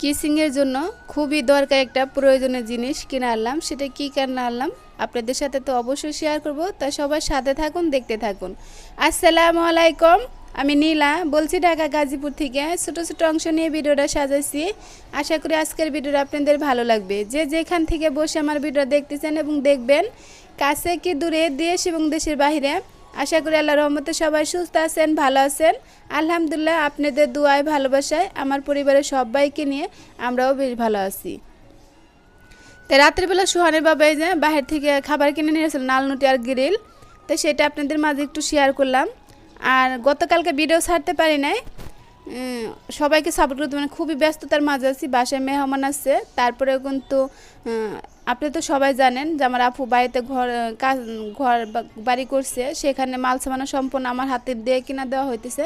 কিসিংয়ের জন্য খুবই দরকার একটা প্রয়োজনীয় জিনিস কিনে আনলাম। সেটা কী কেন আনলাম আপনাদের সাথে তো অবশ্যই শেয়ার করব। তা সবার সাথে থাকুন, দেখতে থাকুন। আসসালামু আলাইকুম, আমি নীলা। বলছি ঢাকা গাজীপুর থেকে ছোটো ছোটো অংশ নিয়ে ভিডিওটা সাজাইছি। আশা করি আজকের ভিডিওটা আপনাদের ভালো লাগবে। যে যেখান থেকে বসে আমার ভিডিও দেখতেছেন এবং দেখবেন, কাছে কি দূরে দেশ এবং দেশের বাইরে আশা করি আল্লাহ রহমতে সবাই সুস্থ আছেন, ভালো আছেন। আলহামদুলিল্লাহ আপনাদের দুয়ায়, ভালোবাসায় আমার পরিবারের সবাইকে নিয়ে আমরাও বেশ ভালো আছি। তো রাত্রিবেলা সুহানের বাবা যে বাহির থেকে খাবার কিনে নিয়ে এসেছিল নালনুটি আর গ্রিল। তো সেটা আপনাদের মাঝে একটু শেয়ার করলাম। আর গতকালকে ভিডিও ছাড়তে পারি নাই। সবাইকে সাপোর্ট করতে মানে খুবই ব্যস্ততার মাঝে আছি, বাসায় মেহমান আছে তারপরে কিন্তু আপনি তো সবাই জানেন যে আমার আপু বাড়িতে ঘর কাজ, ঘর বাড়ি করছে, সেখানে মাল সামানো সম্পূর্ণ আমার হাতে দিয়ে কিনা দেওয়া হইতেছে।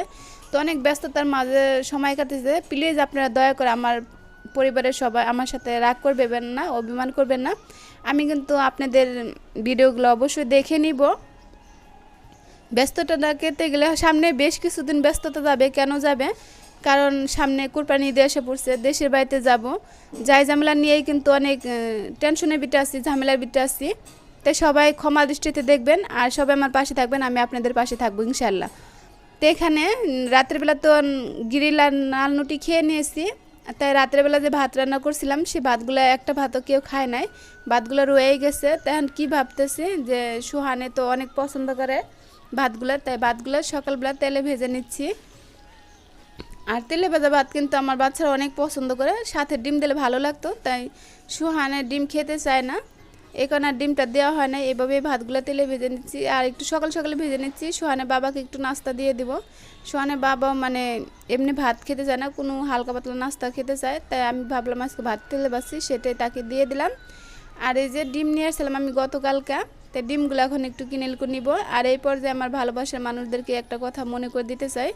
তো অনেক ব্যস্ততার মাঝে সময় কাটেছে। প্লিজ আপনারা দয়া করে আমার পরিবারের সবাই আমার সাথে রাগ করবেন না, অভিমান করবেন না। আমি কিন্তু আপনাদের ভিডিওগুলো অবশ্যই দেখে নিব। ব্যস্ততা কেটে গেলে সামনে বেশ কিছুদিন ব্যস্ততা যাবে, কেন যাবে? কারণ সামনে কুরবানি ঈদ এসে পড়ছে, দেশের বাড়িতে যাব। যাই ঝামেলা নিয়েই কিন্তু অনেক টেনশনের বিটে আছি, ঝামেলার বিটে আছি। তাই সবাই ক্ষমা দৃষ্টিতে দেখবেন আর সবাই আমার পাশে থাকবেন, আমি আপনাদের পাশে থাকব ইনশাল্লাহ তো এখানে রাত্রেবেলা তো গিরিল আর নালনুটি খেয়ে নিয়েছি। তাই রাত্রেবেলা যে ভাত রান্না করছিলাম সেই ভাতগুলো, একটা ভাতও কেউ খায় নাই। ভাতগুলো রয়েই গেছে। তখন কি ভাবতেছি যে সুহানে তো অনেক পছন্দ করে ভাতগুলো, তাই ভাতগুলো সকালবেলা তেলে ভেজে নিচ্ছি। আর তেলে ভাজা ভাত কিন্তু আমার বাচ্চারা অনেক পছন্দ করে। সাথে ডিম দিলে ভালো লাগতো, তাই সুহানের ডিম খেতে চায় না। কারণে আর ডিমটা দেওয়া হয় না এভাবে ভাতগুলো তেলে ভেজে নিচ্ছি। আর একটু সকাল সকালে ভেজে নিচ্ছি, সোহানের বাবাকে একটু নাস্তা দিয়ে দিব। সোহানের বাবা মানে এমনি ভাত খেতে চায় না, কোনো হালকা পাতলা নাস্তা খেতে চায়, তাই আমি ভাবলাম আজকে ভাত তেলে বাসি সেটাই তাকে দিয়ে দিলাম। আর এই যে ডিম নিয়ে আসছিলাম আমি গতকালকা। তাই ডিমগুলো এখন একটু কিনে নিব। আর এই পর্যায়ে আমার ভালোবাসার মানুষদেরকে একটা কথা মনে করে দিতে চাই।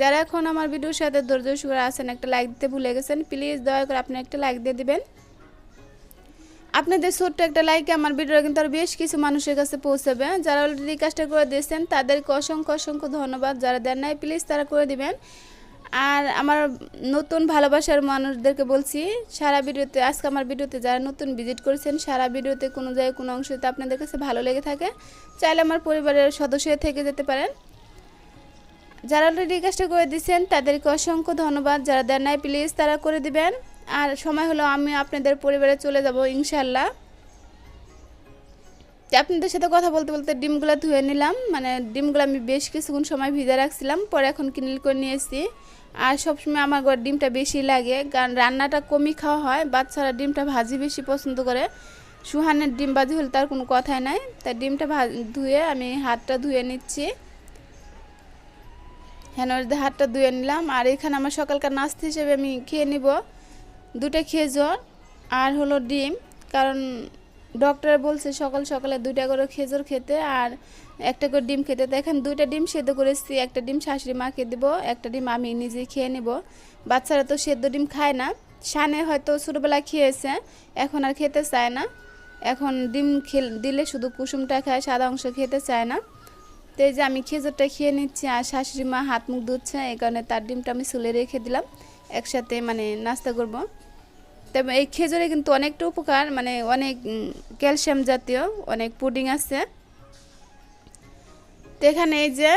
যারা এখন আমার ভিডিওর সাথে ধৈর্য সুরে আছেন, একটা লাইক দিতে ভুলে গেছেন প্লিজ দয়া করে আপনি একটা লাইক দিয়ে দিবেন। আপনাদের ছোট্ট একটা লাইকে আমার ভিডিওটা কিন্তু আর বেশ কিছু মানুষের কাছে পৌঁছাবে। যারা অলরেডি কাজটা করে দিয়েছেন, তাদেরকে অসংখ্য অসংখ্য ধন্যবাদ। যারা দেন নাই প্লিজ তারা করে দিবেন। আর আমার নতুন ভালোবাসার মানুষদেরকে বলছি, সারা ভিডিওতে, আজকে আমার ভিডিওতে যারা নতুন ভিজিট করেছেন, সারা ভিডিওতে কোনো জায়গায়, কোনো অংশতে আপনাদের কাছে ভালো লেগে থাকে, চাইলে আমার পরিবারের সদস্য থেকে যেতে পারেন। যারা অলরেডি কাজটা করে দিচ্ছেন তাদেরকে অসংখ্য ধন্যবাদ। যারা দেন নাই প্লিজ তারা করে দিবেন। আর সময় হলো আমি আপনাদের পরিবারে চলে যাব ইনশাল্লাহ আপনাদের সাথে কথা বলতে বলতে ডিমগুলো ধুয়ে নিলাম। মানে ডিমগুলো আমি বেশ কিছুক্ষণ সময় ভিজে রাখছিলাম, পরে এখন কিনিল করে নিয়েছি আর সবসময় আমার ঘর ডিমটা বেশি লাগে, কারণ রান্নাটা কমই খাওয়া হয়, বাচ্চারা ডিমটা ভাজি বেশি পছন্দ করে। সুহানের ডিম ভাজি হলে তার কোনো কথাই নাই, তাই ডিমটা ধুয়ে আমি হাতটা ধুয়ে নিচ্ছি। হ্যাঁ হাতটা ধুয়ে নিলাম, আর এখানে আমার সকালকার নাস্তা হিসেবে আমি খেয়ে নিব। দুটো খেজুর আর হলো ডিম, কারণ ডক্টর বলছে সকাল সকালে দুইটা করে খেজুর খেতে, আর একটা করে ডিম খেতে তো এখন দুইটা ডিম সেদ্ধ করেছি, একটা ডিম শাশুড়ি মাকে দেব, একটা ডিম আমি নিজে খেয়ে নেব। বাচ্চারা তো সেদ্ধ ডিম খায় না। সানে হয়তো ছোটোবেলায় খেয়েছে, এখন আর খেতে চায় না। এখন ডিম দিলে শুধু কুসুমটা খায়, সাদা অংশ খেতে চায় না। তো এই যে আমি খেজুরটা খেয়ে নিচ্ছি, আর শাশুড়ি মা হাত মুখ ধুচ্ছে, এই কারণে তার ডিমটা আমি চুলে রেখে দিলাম, একসাথে মানে নাস্তা করব। তবে এই খেজুরে কিন্তু অনেকটা উপকার মানে অনেক ক্যালসিয়াম জাতীয় অনেক পুডিং আছে। তো এখানে এই যে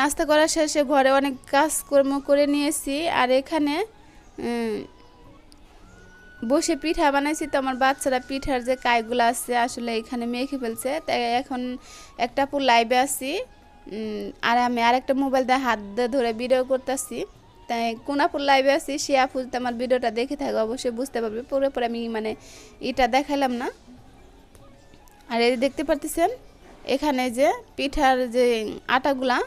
নাস্তা করার শেষে ঘরে অনেক কাজকর্ম করে নিয়েছি। আর এখানে বসে পিঠা বানাইছি তো আমার বাচ্চারা পিঠার যে কাইগুলো আছে আসলে এখানে মেখে ফেলছে। তাই এখন একটা পুর লাইভে আছি আর আমি আরেকটা মোবাইল দিয়ে হাত দিয়ে ধরে ভিডিও করতেছি। তাই কোন আপুর লাইভে আছি, সে আপু যদি আমার ভিডিওটা দেখে থাকে অবশ্যই বুঝতে পারবে। পরে পরে আমি মানে এটা দেখালাম না। আর এই দেখতে পারতেছেন এখানে যে পিঠার যে আটাগুলা,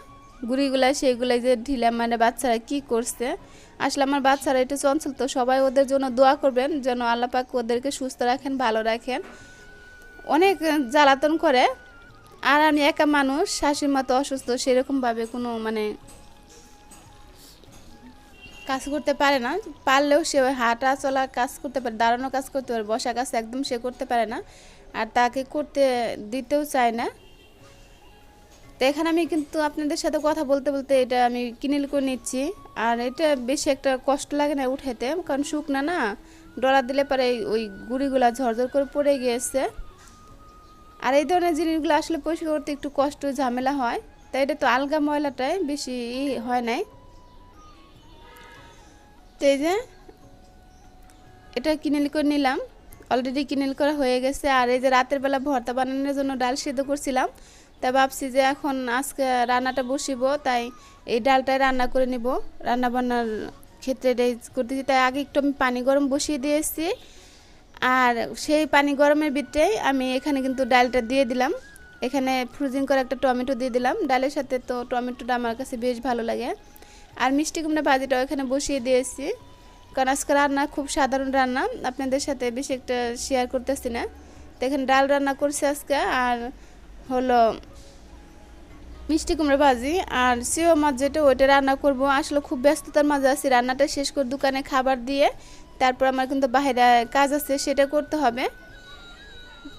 গুড়িগুলা সেইগুলা যে ঢিলা মানে বাচ্চারা কি করছে। আসলে আমার বাচ্চারা একটু চঞ্চল, তো সবাই ওদের জন্য দোয়া করবেন, যেন আল্লাহ পাক ওদেরকে সুস্থ রাখেন, ভালো রাখেন। অনেক জ্বালাতন করে, আর আমি একা মানুষ শাশুড়ি মতো অসুস্থ, সেরকমভাবে কোনো মানে কাজ করতে পারে না। পারলেও সে হাঁটা চলা কাজ করতে পারে, দাঁড়ানো কাজ করতে পারে, বসা কাজ একদম সে করতে পারে না। আর তাকে করতে দিতেও চায় না। তো এখানে আমি কিন্তু আপনাদের সাথে কথা বলতে বলতে এটা আমি কিনিল করে নিচ্ছি। আর এটা বেশি একটা কষ্ট লাগে না উঠাইতে, কারণ শুকনা না। ডলা দিলে পরে ওই গুড়িগুলা ঝরঝর করে পড়ে গিয়েছে। আর এই ধরনের জিনিসগুলো আসলে পরিষ্কার করতে একটু কষ্ট, ঝামেলা হয়। তাই এটা তো আলগা ময়লাটাই বেশি হয় নাই। তো এই যে এটা কিনেল করে নিলাম। অলরেডি কিনেল করা হয়ে গেছে। আর এই যে রাতের বেলা ভর্তা বানানোর জন্য ডাল সেদ্ধ করছিলাম। তাই ভাবছি যে এখন আজকে রান্নাটা বসিব, তাই এই ডালটাই রান্না করে নিব। রান্না বান্নার ক্ষেত্রে করতেছি তাই আগে একটু আমি পানি গরম বসিয়ে দিয়েছি। আর সেই পানি গরমের ভিতরেই আমি এখানে কিন্তু ডালটা দিয়ে দিলাম। এখানে ফ্রোজিং করে একটা টমেটো দিয়ে দিলাম। ডালের সাথে তো টমেটোটা আমার কাছে বেশ ভালো লাগে। আর মিষ্টি কুমড়া ভাজিটাও এখানে বসিয়ে দিয়েছি। কারণ আজকে রান্না খুব সাধারণ রান্না। আপনাদের সাথে বেশি একটা শেয়ার করতেছি না। তো এখানে ডাল রান্না করছি আজকে। আর হলো মিষ্টি কুমড়ো ভাজি আর সিও মাছ যেটা ওইটা রান্না করব। আসলে খুব ব্যস্ততার মাঝে আছি, রান্নাটা শেষ করে দোকানে খাবার দিয়ে তারপর আমার কিন্তু বাইরে কাজ আছে, সেটা করতে হবে।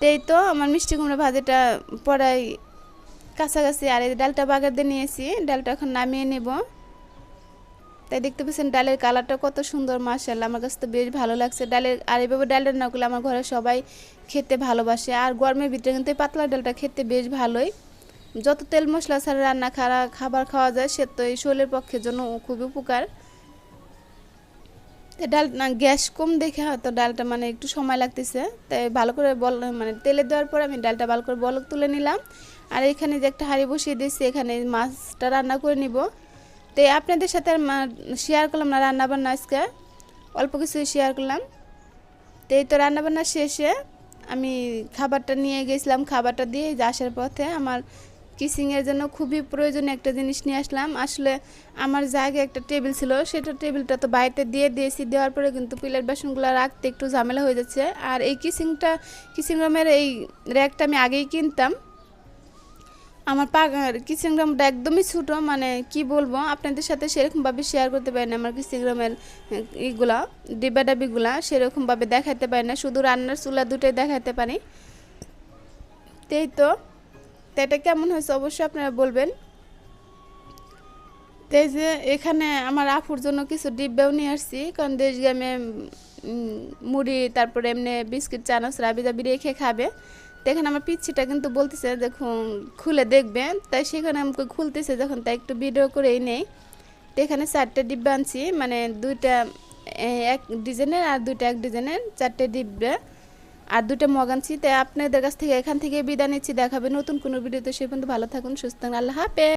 তাই তো আমার মিষ্টি কুমড়ো ভাজিটা পড়াই কাছাকাছি, আর এই ডালটা বাগার দিয়ে নিয়েছি, ডালটা এখন নামিয়ে নেব। তাই দেখতে পাচ্ছেন ডালের কালারটা কত সুন্দর মাসাল্লাহ আমার কাছে তো বেশ ভালো লাগছে ডালের, আর এভাবে ডাল রান্না করলে আমার ঘরে সবাই খেতে ভালোবাসে। আর গরমের ভিতরে কিন্তু পাতলা ডালটা খেতে বেশ ভালোই। যত তেল মশলা ছাড়া রান্না খারা, খাবার খাওয়া যায়, সে তো এই শরীরের পক্ষের জন্য খুবই উপকার। ডাল, না, গ্যাস কম দেখে হয়তো ডালটা মানে একটু সময় লাগতেছে। তাই ভালো করে বল মানে তেলে দেওয়ার পর আমি ডালটা ভালো করে বলক তুলে নিলাম। আর এখানে যে একটা হাঁড়ি বসিয়ে দিয়েছি, এখানে মাছটা রান্না করে নিব। তো আপনাদের সাথে আর শেয়ার করলাম না রান্নাবান্না আজকে। অল্প কিছু শেয়ার করলাম। তো এই তো রান্নাবান্না শেষে আমি খাবারটা নিয়ে গেছিলাম। খাবারটা দিয়ে আসার পথে আমার কিসিংয়ের জন্য খুবই প্রয়োজনীয় একটা জিনিস নিয়ে আসলাম। আসলে আমার জায়গায় একটা টেবিল ছিল, সেটা টেবিলটা তো বাড়িতে দিয়ে দিয়েছি। দেওয়ার পরে কিন্তু প্লেট বাসনগুলো রাখতে একটু ঝামেলা হয়ে যাচ্ছে। আর এই কিসিংটা কিসিং রুমের এই র্যাকটা আমি আগেই কিনতাম। আমার পাগার কিচেন রুমটা একদমই ছোটো মানে কি বলব আপনাদের সাথে সেরকমভাবে শেয়ার করতে পারি না আমার কিচেন রুমের ইগুলা ডিব্বা ডাবিগুলা সেরকমভাবে দেখাতে পারি না শুধু রান্নার চুলা দুটোই দেখাতে পারি। তাই তো এটা কেমন হয়েছে অবশ্যই আপনারা বলবেন। তাই যে এখানে আমার আফুর জন্য কিছু ডিব্বাও নিয়ে আসছি কারণ দেশগ্রামে উম, মুড়ি তারপরে এমনি বিস্কিট চানাচ রাবি দাবি রেখে খাবে। তো আমার পিচ্ছিটা কিন্তু বলতেছে, দেখুন, খুলে দেখবেন তাই সেখানে আমাকে খুলতেছে, যখন তাই একটু ভিডিও করেই নেই। তো এখানে চারটে ডিব্বা আনছি মানে দুইটা এক ডিজাইনের আর দুইটা এক ডিজাইনের চারটে ডিব্বা। আর দুটো মগ আনছি, তাই আপনাদের কাছ থেকে এখান থেকে বিদায় নিচ্ছি, দেখাবে নতুন কোনো ভিডিওতে। সে পর্যন্ত ভালো থাকুন, সুস্থ থাকুন, আল্লাহ হাফেজ।